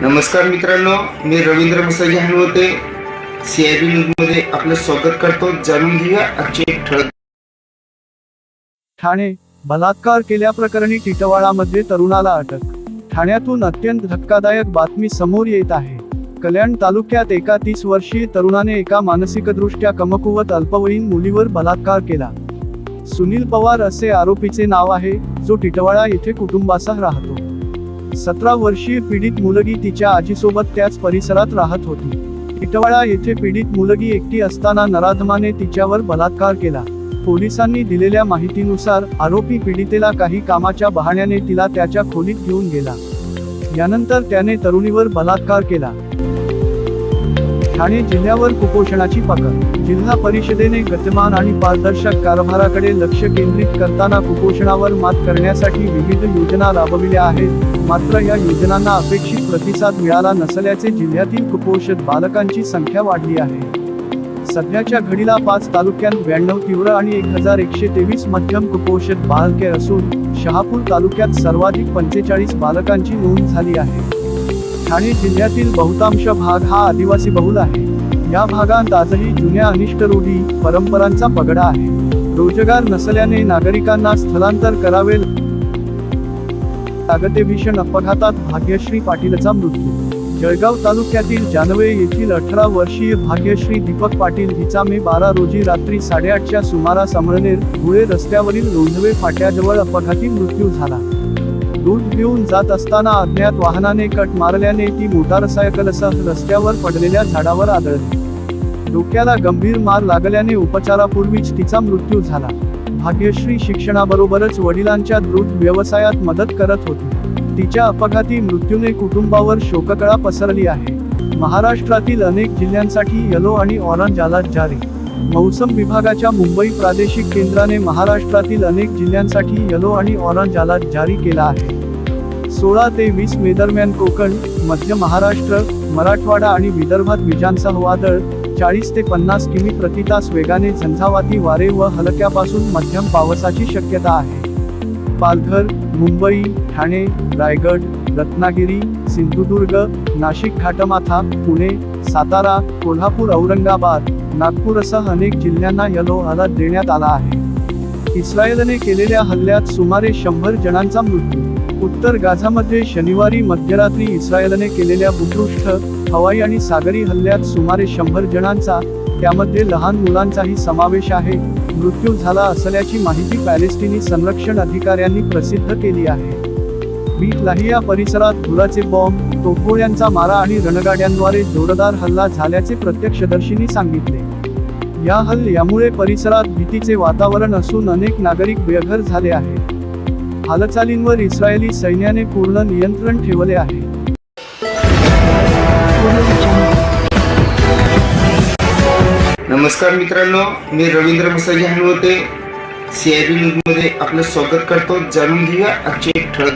नमस्कार मित्रांनो मी रवींद्र मसाजी हनुवते सी आय न्यूजमध्ये आपलं स्वागत करतो. जाणून घेऊया आजचे ठळक ठाणे बलात्कार केल्याप्रकरणी टिटवाळामध्ये तरुणाला अटक. ठाण्यातून अत्यंत धक्कादायक बातमी समोर येत आहे. कल्याण तालुक्यात एका तीस वर्षीय तरुणाने एका मानसिकदृष्ट्या कमकुवत अल्पवयीन मुलीवर बलात्कार केला. सुनील पवार असे आरोपीचे नाव आहे जो टिटवाळा येथे कुटुंबासह राहतो. सतरा वर्षीय पीडित मुलगी तिच्या आजीसोबत त्याच परिसरात राहत होती. टिटवाळा येथे पीडित मुलगी एकटी असताना नराधमाने तिच्यावर बलात्कार केला. पोलिसांनी दिलेल्या माहितीनुसार आरोपी पीडितेला काही कामाच्या बहाण्याने तिला त्याच्या खोलीत घेऊन गेला. यानंतर त्याने तरुणीवर बलात्कार केला. ठाणे जिल्ह्यावर कुपोषणाची पकड जिल्हा परिषदेने गतिमान आणि पारदर्शक कारभाराकडे लक्ष केंद्रित करताना कुपोषणावर मात करण्यासाठी विविध योजना राबविल्या आहेत. मात्र या योजनांना अपेक्षित प्रतिसाद मिळाला नसल्याचे जिल्ह्यातील कुपोषित बालकांची संख्या वाढली आहे. सध्याच्या घडीला पाच तालुक्यात ब्याण्णव तीव्र आणि एक हजार एकशे तेवीस मध्यम कुपोषित बालके असून शहापूर तालुक्यात सर्वाधिक पंचेचाळीस बालकांची नोंद झाली आहे. ठाणे जिल्ह्यातील बहुतांश भाग हा आदिवासी बहुल आहे. या भागात आजही जुन्या अनिष्ट रूढी परंपरांचा पगडा आहे. रोजगार नसल्याने नागरिकांना स्थलांतर करावे लागते भीषण अपघातात भाग्यश्री पाटीलचा मृत्यू. जळगाव तालुक्यातील जानवे येथील अठरा वर्षीय भाग्यश्री दीपक पाटील हिचा मे बारा रोजी रात्री साडेआठच्या सुमारास अमळनेर धुळे रस्त्यावरील लोंढवे फाट्याजवळ अपघाती मृत्यू झाला. दूध घेऊन जात असताना अज्ञात वाहनाने कट मारल्याने ती मोटारसायकलसह रस्त्यावर पडलेल्या झाडावर आदळली. डोक्याला गंभीर मार लागल्याने उपचारापूर्वीच तिचा मृत्यू झाला. भाग्यश्री शिक्षणाबरोबरच वडिलांच्या दूध व्यवसायात मदत करत होती. तिच्या अपघाती मृत्यूने कुटुंबावर शोककळा पसरली आहे. महाराष्ट्रातील अनेक जिल्ह्यांसाठी येलो आणि ऑरेंज अलर्ट जारी. मौसम विभागाच्या मुंबई प्रादेशिक केंद्राने महाराष्ट्रातील अनेक जिल्ह्यांसाठी येलो आणि ऑरेंज अलर्ट जारी केला आहे. सोळा ते वीस मे दरम्यान कोकण मध्य महाराष्ट्र मराठवाडा आणि विदर्भात विजांसह वादळ चाळीस ते पन्नास किमी प्रति तास वेगाने झंझावाती वारे व हलक्यापासून मध्यम पावसाची शक्यता आहे. पालघर मुंबई ठाणे रायगड रत्नागिरी सिंधुदुर्ग नाशिक घाटमाथा पुणे सातारा कोल्हापूर औरंगाबाद नागपूरसह अनेक जिल्ह्यांना यलो अलर्ट देण्यात आला आहे. इस्रायलने केलेल्या हल्ल्यात सुमारे शंभर जणांचा मृत्यू उत्तर गाझामध्ये शनिवारी मध्यरात्री इस्रायलने केलेल्या भूपृष्ठ हवाई आणि सागरी हल्ल्यात सुमारे शंभर जणांचा त्यामध्ये लहान मुलांचाही समावेश आहे. मृत्यू झाला असल्याची माहिती पॅलेस्टिनी संरक्षण अधिकाऱ्यांनी प्रसिद्ध केली आहे. बीट लाहिया परिसरात धुराचे बॉम्ब तोफगोळ्यांचा मारा आणि रणगाड्यांद्वारे जोरदार हल्ला झाल्याचे प्रत्यक्षदर्शींनी सांगितले. या हल्ल्यामुळे परिसरात भीतीचे वातावरण असून अनेक नागरिक बेघर झाले आहेत. हालचालींवर इस्रायली सैन्याने पूर्ण नियंत्रण ठेवले आहे. नमस्कार मित्रांनो मी रवींद्र मसाजी हनुवते सीआयबी न्यूजमध्ये आपलं स्वागत करतो. जाणून घेऊया आजचे ठळक